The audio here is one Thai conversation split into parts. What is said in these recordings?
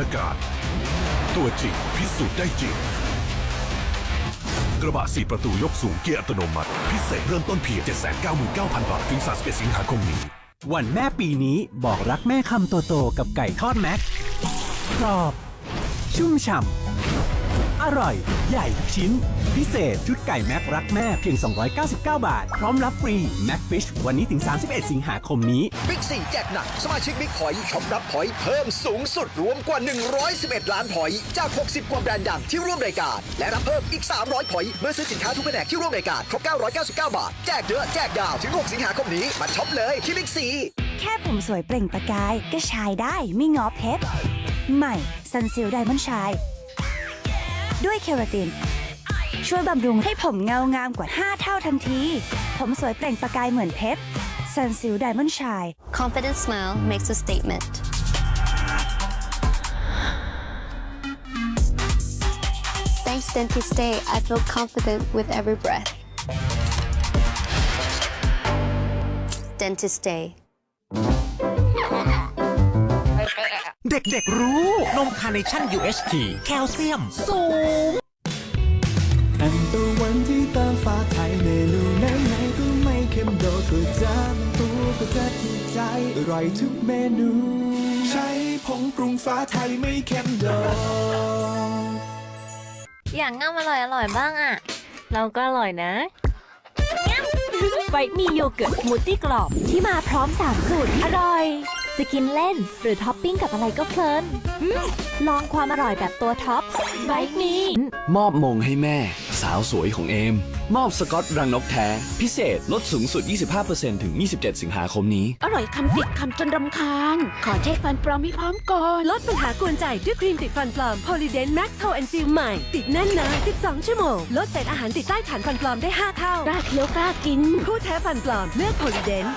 อากาศตัวจริงพิสูจน์ได้จริง กระบะสี่ประตูยกสูงเกียร์อัตโนมัติ พิเศษเริ่มต้นเพียง 799,000 บาท ถึง 31 สิงหาคมนี้ วันแม่ปีนี้บอกรักแม่คำโตๆกับไก่ทอดแม็กกรอบ ชุ่มฉ่ำ อร่อย ใหญ่ทุกชิ้น พิเศษชุดไก่แม็กรักแม่เพียง 299 บาท พร้อมรับฟรีแม็กฟิชวันนี้ถึง 31 สิงหาคมนี้ บิ๊กซีแจกหนัก สมาชิกบิ๊กพอยต์ช็อปรับพอยต์เพิ่มสูงสุดรวมกว่า 111 ล้านพอยต์จาก 60 กว่าแบรนด์ดังที่ร่วมรายการ และรับเพิ่มอีก 300พอยต์เมื่อซื้อสินค้าทุกแผนกที่ร่วมรายการครบ 999 บาท แจกเยอะแจกดาวถึง 6 สิงหาคมนี้มาช็อปเลยที่บิ๊กซีแค่ผมสวยเปล่งประกายก็ชายได้ไม่งอเพชรใหม่ซันซิลไดมอนด์ชาย ด้วยเคราติน ช่วยบำรุงให้ผมเงางามกว่า 5 เท่าทันที ผมสวยเปล่งประกายเหมือนเพชรซันซิลไดมอนด์ชาย Confident smile makes a statement. Thanks Dentist Day, I feel confident with every breath. Dentist Day. เด็กๆรู้ นมคาร์เนชั่น UHT แคลเซียม สูงอันตะวันที่ตามฟ้าไทยเมนูไหนไหนๆก็ไม่เค็มโดดก็จะตัวก็จะถูกใจอร่อยทุกเมนู ใช้ผงปรุงฟ้าไทยไม่เค็มโดดอย่างง่ามอร่อยอร่อยบ้างอะเราก็อร่อยนะไวท์มีโยเกิร์ตสมูทตี้กรอบที่มาพร้อม3สูตรอร่อย จะกินเล่นหรือท็อปปิ้งกับอะไรก็เพลินอืมลองความอร่อยแบบตัวท็อปไวท์มีมอบมงให้แม่ สาวสวยของเอม มอบสกอตรังนกแท้ พิเศษลดสูงสุด 25%ถึง 27 สิงหาคมนี้ อร่อยคำติดคำจนรำคาญ ขอเช็คฟันปลอมให้พร้อมก่อน ลดปัญหากวนใจด้วยครีมติดฟันปลอม Polydent Max Hold and Seal ใหม่ ติดแน่นนาน12 ชั่วโมง ลดเศษอาหารติดใต้ฐานฟันปลอมได้ 5 เท่ากล้าเคี้ยวกล้ากิน ผู้แท้ฟันปลอมเลือก Polydent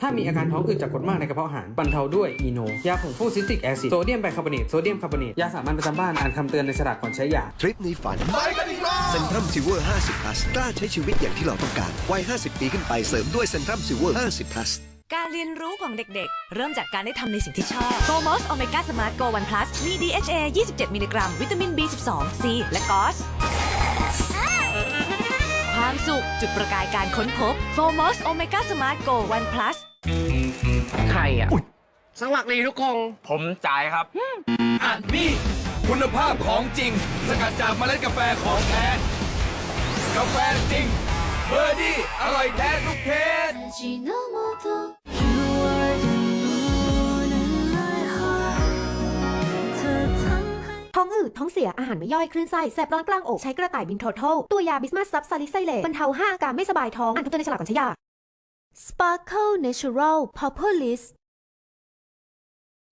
ถ้ามีอาการท้องอืดจากกรดมากในกระเพาะอาหารบรรเทาด้วยอีโน ยาผงฟูซิสติกแอซิดโซเดียมไบคาร์บอเนตโซเดียมคาร์บอเนตยาสามัญประจำบ้านอ่านคำเตือนในฉลากก่อนใช้ยาทริปนี้ฝันไปกันอีกรอบเซนทรัมซิลเวอร์ 50 plus กล้าใช้ชีวิตอย่างที่เราต้องการวัย 50 ปีขึ้นไปเสริมด้วยเซนทรัมซิลเวอร์ 50 plus การเรียนรู้ของเด็กๆ เริ่มจากการได้ทำในสิ่งที่ชอบ g o m o s Omega Smart Go One Plus มี DHA 27 มิลลิกรัม วิตามิน B12 C และกอสความสุขจุดประกายการค้นพบ g o m o s Omega Smart Go One Plus ใครอะ สวัสดีทุกคนผมจ่ายครับ อันนี้คุณภาพของจริง สกัดจากเมล็ดกาแฟของแท้กาแฟจริง เบอร์ดี้อร่อยแท้ทุกเคสท้องอืดท้องเสียอาหารไม่ย่อยคลื่นไส้แสบร้อนกลางอก ใช้กระต่ายบินโททลตัว ยาบิสมาซับซาลิไซเลตบรรเทาห้าอาการไม่สบายท้อง อ่านคำเตือนในฉลากก่อนใช้ยา Sparkle Natural Populist.